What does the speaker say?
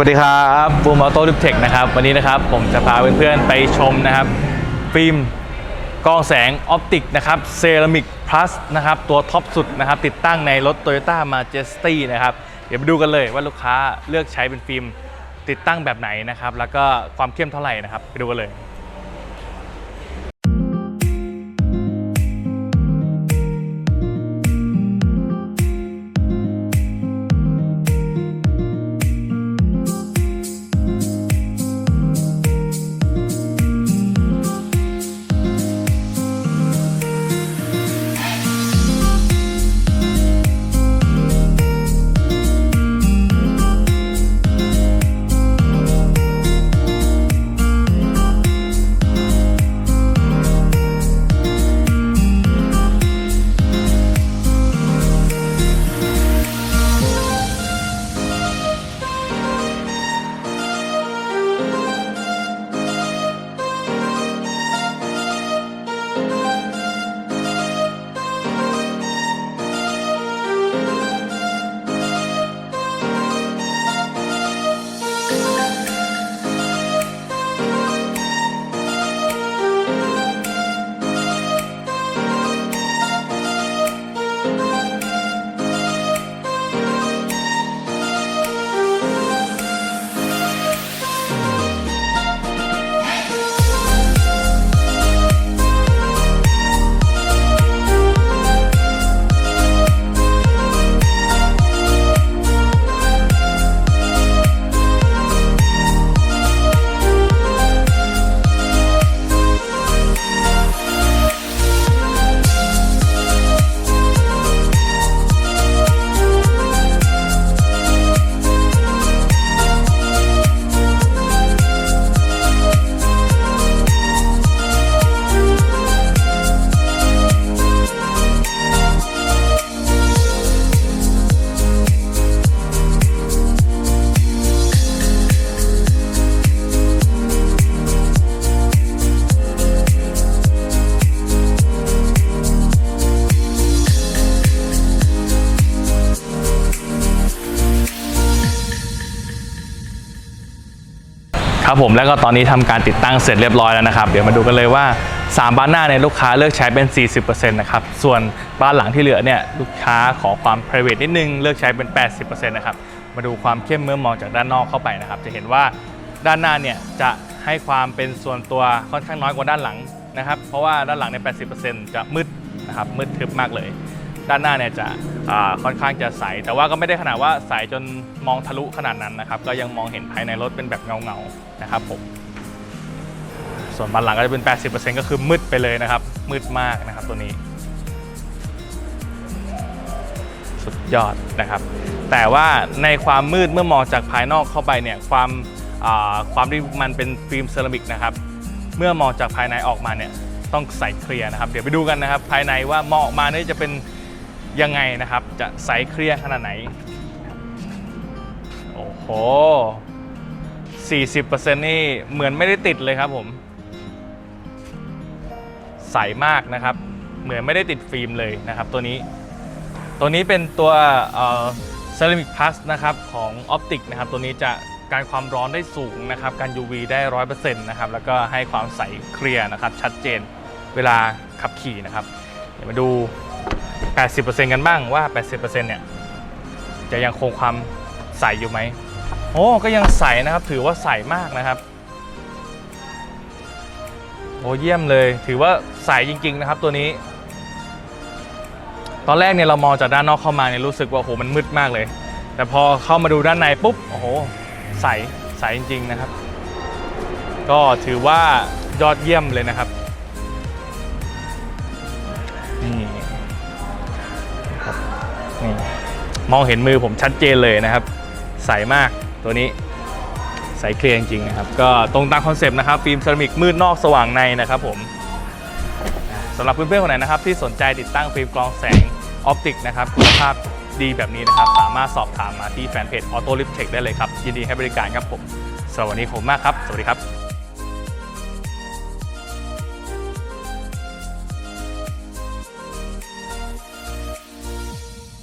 วัสดีครับบูมออโต้ดิฟเทคนะครับวันนี้นะครับผมจะพาเพื่อนๆไปชมนะครับ ฟิล์มกรองแสงออปติกนะครับเซรามิกพลัสนะครับตัวท็อปสุดนะครับ ติดตั้งในรถ Toyota Majesty นะครับ เดี๋ยวไปดูกันเลยว่าลูกค้าเลือกใช้เป็นฟิล์มติดตั้งแบบไหนนะครับ แล้วก็ความเข้มเท่าไหร่นะครับ ไปดูกันเลย ครับผมแล้วก็ตอนนี้ทำการติดตั้งเสร็จเรียบร้อยแล้วนะครับ เดี๋ยวมาดูกันเลยว่า 3 บ้านหน้าเนี่ยลูกค้าเลือกใช้เป็น 40%นะครับ ส่วนบ้านหลังที่เหลือเนี่ยลูกค้าขอความ private นิดนึงเลือกใช้เป็น 80%นะครับ มาดูความเข้มเมื่อมองจากด้านนอกเข้าไปนะครับ จะเห็นว่าด้านหน้าเนี่ยจะให้ความเป็นส่วนตัวค่อนข้างน้อยกว่าด้านหลังนะครับ เพราะว่าด้านหลังใน 80%จะมืดนะครับมืดทึบมากเลย ด้านหน้าเนี่ยจะค่อนข้างจะใส แต่ว่าก็ไม่ได้ขนาดว่าใสจนมองทะลุขนาดนั้นนะครับก็ยังมองเห็นภายในรถเป็นแบบเงาๆนะครับผมส่วนบานหลังก็จะเป็น 80%ก็คือมืดไปเลยนะครับ มืดมากนะครับตัวนี้ สุดยอดนะครับ แต่ว่าในความมืดเมื่อมองจากภายนอกเข้าไปเนี่ยความความที่มันเป็นฟิล์มเซรามิกนะครับ เมื่อมองจากภายในออกมาเนี่ยต้องใสเคลียร์นะครับ เดี๋ยวไปดูกันนะครับ ภายในว่ามองออกมาเนี่ยจะเป็น ยังไงนะครับ จะใสเคลียร์ขนาดไหน โอ้โห 40%นี่เหมือนไม่ได้ติดเลยครับผม ใสมากนะครับ เหมือนไม่ได้ติดฟิล์มเลยนะครับ ตัวนี้ ตัวนี้เป็นตัวเซรามิกพลัสนะครับของ Optic นะครับ ตัวนี้จะการความร้อนได้สูงนะครับ การ UV ได้ 100%นะครับ แล้วก็ให้ความใสเคลียร์นะครับ ชัดเจนเวลาขับขี่นะครับ เดี๋ยวมาดู 80%กันบ้างว่า 80%เนี่ยจะยังคงความใสอยู่ไหมโอ้ก็ยังใสนะครับ ถือว่าใสมากนะครับโอ้เยี่ยมเลย ถือว่าใสจริง ๆ นะครับตัวนี้ ตอนแรกเนี่ยเรามองจากด้านนอกเข้ามาเนี่ยรู้สึกว่าโอ้โหมันมืดมากเลย แต่พอเข้ามาดูด้านในปุ๊บโอ้โหใสใสจริง ๆ นะครับ ก็ถือว่ายอดเยี่ยมเลยนะครับ นี่มองเห็นมือผมชัดเจนเลยนะครับ ใสมากตัวนี้ใสเคลียร์จริงๆนะครับ ก็ตรงตามคอนเซปต์นะครับฟิล์มเซรามิกมืดนอกสว่างในนะครับผมสำหรับเพื่อนๆคนไหนนะครับ ที่สนใจติดตั้งฟิล์มกรองแสงออปติกนะครับคุณภาพดีแบบนี้นะครับ สามารถสอบถามมาที่แฟนเพจ Auto Lip Tech ได้เลยครับ ยินดีให้บริการครับผมสวันนี้ขอบคุณมากครับ สวัสดีครับ